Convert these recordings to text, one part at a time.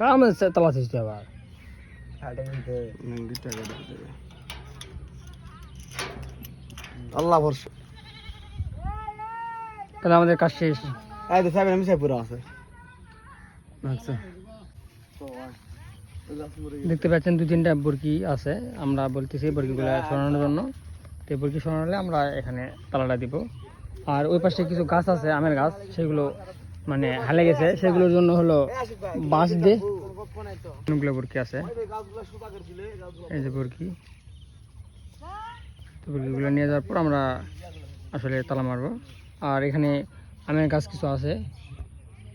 কাম তালা দিতে আবার আল্লাহ ভরসা। তাহলে আমাদের কাজ শেষ। এই তো সাহেব আমি সাহেব আছে। আচ্ছা। দেখতে পাচ্ছেন দু তিনটা বরকি আছে। আমরা বলতেছি বরকিগুলো সরানোর জন্য। তো এই বরকি সরানোলে আমরা এখানে তালাটা দিব। আর ওই পাশে কিছু গাছ আছে আমের গাছ। সেগুলো মানে হালে গেছে, সেগুলোর জন্য হলো বাঁশ দিয়ে। অনেকগুলো বরকি আছে। এই যে বরকি। তো বরকিগুলো নিয়ে যাওয়ার পর আমরা আসলে তালা মারবো। আর এখানে আমের গাছ কিছু আছে।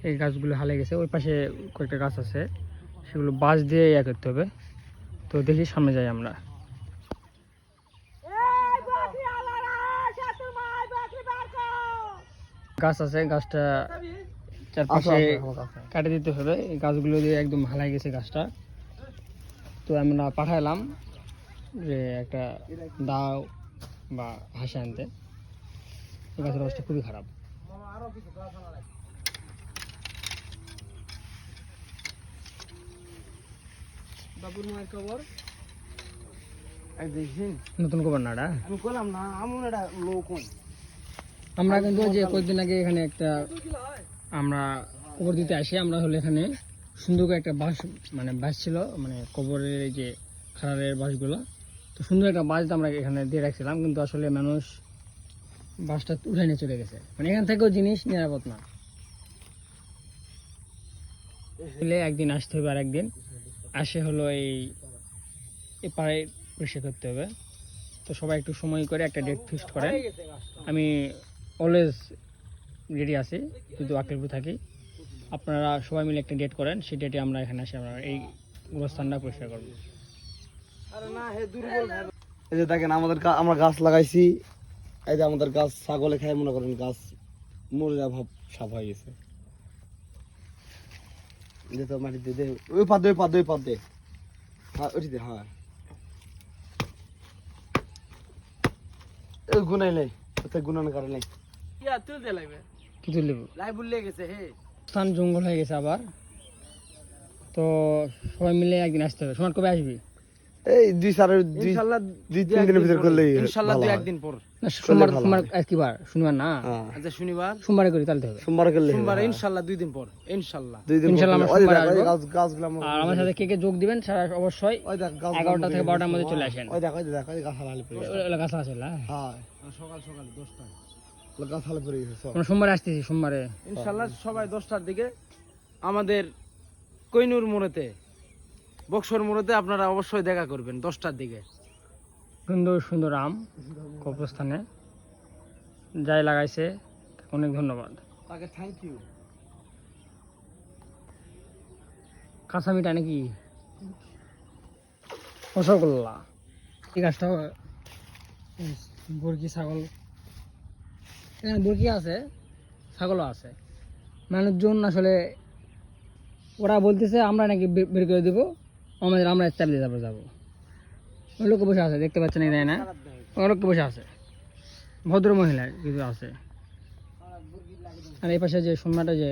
এই গাছগুলো হালে গেছে। ওই পাশে কয়েকটা গাছ আছে। সেগুলো বাঁশ দিয়ে ইয়ে করতে হবে। তো দেখি সামনে যাই আমরা। গাছ আছে, গাছটা চারপাশে কাটে দিতে হবে। এই গাছগুলো দিয়ে একদম হালাই গেছে গাছটা। তো আমরা পাঠাইলাম যে একটা দাও বা হাসি আনতে। এই গাছের অবস্থা খুবই খারাপ। বাবুর মায়ের খবর নতুন খবর না এটা। আমি করলাম না আমার একটা লোক আমরা কিন্তু যে কয়েকদিন আগে এখানে একটা আমরা কবর দিতে আসি, আমরা হলো এখানে সুন্দর করে একটা বাঁশ মানে বাঁশ ছিল মানে কবরের এই যে খাড়ারের বাঁশগুলো। তো সুন্দর একটা বাঁশ আমরা এখানে দিয়ে রাখছিলাম, কিন্তু আসলে মানুষ বাঁশটা উঠে নিয়ে চলে গেছে। মানে এখান থেকেও জিনিস নিরাপদ না। একদিন আসতে হবে আর একদিন। আসে হলো এই এই পাড়ে পরিষ্কার করতে হবে। তো সবাই একটু সময় করে একটা ডেট ফিক্সড করে আমি অলওয়েজ রেডি আছি যদি আকেলপুর থাকি। আপনারা সবাই মিলে একটা ডেট করেন সেই ডেটে আমরা এখানে আসি আমরা এই গোরস্থানটা পরিষ্কার করব। এই যে দেখেন আমাদের আমরা গাছ লাগাইছি। এই যে আমাদের গাছ ছাগলে খায় মনে করেন গাছ মরে যা ভাব সাফ হয়ে গেছে। এই যে তো মাটিতে দে ওই পাতে ওই পাতে ওই পাতে হ্যাঁ ওইটিতে হ্যাঁ। এই গুনাই নাই গুনানোর কারণে। নাই কি স্থান জঙ্গল হয়ে গেছে আবার। তো সবাই মিলে একদিন আসতে হবে। সোমার কবে আসবি? এই দুই দুই দুই তিন দিনের করলে ইনশাআল্লাহ দুই একদিন পর। সোমবার কি বার শনিবার না? হ্যাঁ। আচ্ছা শনিবার? সোমবারে করি তাহলে হবে। করলে হ্যাঁ। ইনশাআল্লাহ দুই দিন পর ইনশাআল্লাহ দুই দিন ইনশাআল্লাহ আর আমার সাথে কে কে যোগ দিবেন সারা অবশ্যই 11টা থেকে 12টার মধ্যে চলে আসেন। ওই দেখো ওই দেখো গাছ হালালি পড়ে গাছ। আছে হ্যাঁ। সকাল সকাল 10টায় সোমবারে আসতেছি সোমবারে। ইনশাল্লাহ সবাই দশটার দিকে আমাদের কৈনুর মোড়েতে বক্সর মোড়েতে আপনারা অবশ্যই দেখা করবেন দশটার দিকে। সুন্দর সুন্দর আম কবরস্থানে। যাই লাগাইছে অনেক ধন্যবাদ। তাকে থ্যাংক ইউ কাঁচা মিঠা নাকি? রসগোল্লা। এই গাছটা বরকি ছাগল। এখানে বরকি আছে, ছাগলও আছে। মানুষজন আসলে, ওরা বলতেছে, আমরা নাকি বের করে দেবো, আমাদের আমরা চাপ দিয়ে তারপর যাব। লোক বসে আছে, দেখতে পাচ্ছেন তাই না? লোক বসে আছে। ভদ্র মহিলা কিছু আছে। আর এই পাশে যে সোনাটা যে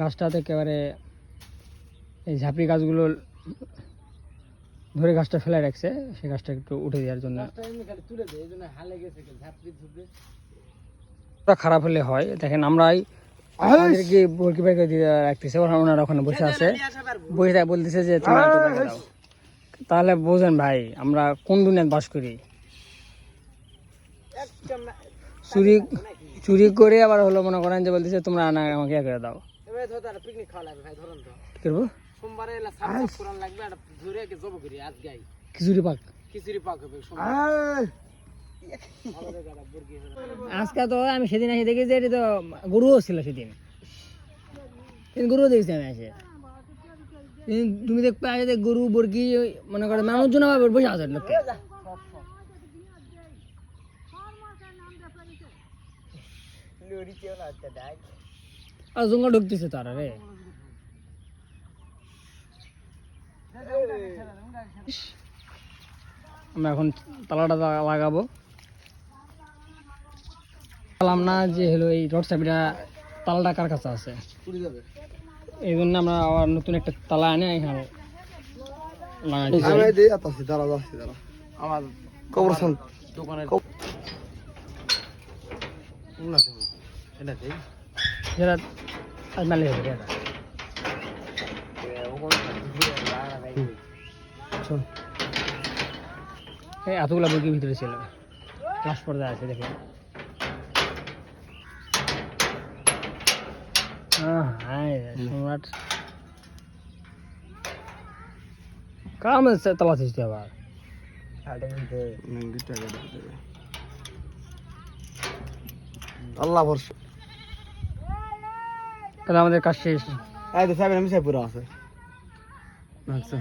গাছটাতে একেবারে এই ঝাঁপড়ি গাছগুলো ধরে গাছটা ফেলে রাখছে সেই গাছটা একটু উঠে দেওয়ার জন্য। ওটা খারাপ হলে হয়। দেখেন আমরাই আমাদেরকে বরকি বাইকে দিয়ে রাখতেছে। ওরা ওনারা ওখানে বসে আছে। বসে থাকে বলতেছে যে তাহলে বোঝেন ভাই আমরা কোন দুনিয়ায় বাস করি? চুরি চুরি করে আবার হলো মনে করেন যে বলতেছে তোমরা আনা আমাকে ইয়ে করে দাও। করব? খিচুড়ি পাক। খিচুড়ি পাক হবে আজকে তো আমি সেদিন এসে দেখি যে এটা তো গরুও ছিল সেদিন। সেদিন গরুও দেখছি আমি এসে। তুমি দেখবে আসে যে গরু বর্গি মনে করে মানুষজন আবার বসে আছে লোককে জঙ্গল ঢুকতেছে তারা রে। আমরা এখন তালাটা লাগাবো। বললাম না যে হলো এই রড চাবিটা তালাটা কার কাছে আছে? এই জন্য আমরা আবার নতুন একটা তালা এনে এখানে লাগাইছি আমি এই দিয়ে আতাছি দাঁড়া যাচ্ছি দাঁড়া আমার কবরস্থান দোকানের কব- উন্নতি হবে। এটাতেই যেটা আজ মালি হবে এটা চল এই এতগুলো মুরগির ভিতরে ছিল লাস্ট পর্যায়ে আছে দেখুন আহ, হায় রে, সম্রাট কাম তালা সৃষ্টি আবার। আল্লাহ ভরসা তাহলে আমাদের কাজ শেষ এই তো সাহেবের আমি সাহেব পুরো আছে আচ্ছা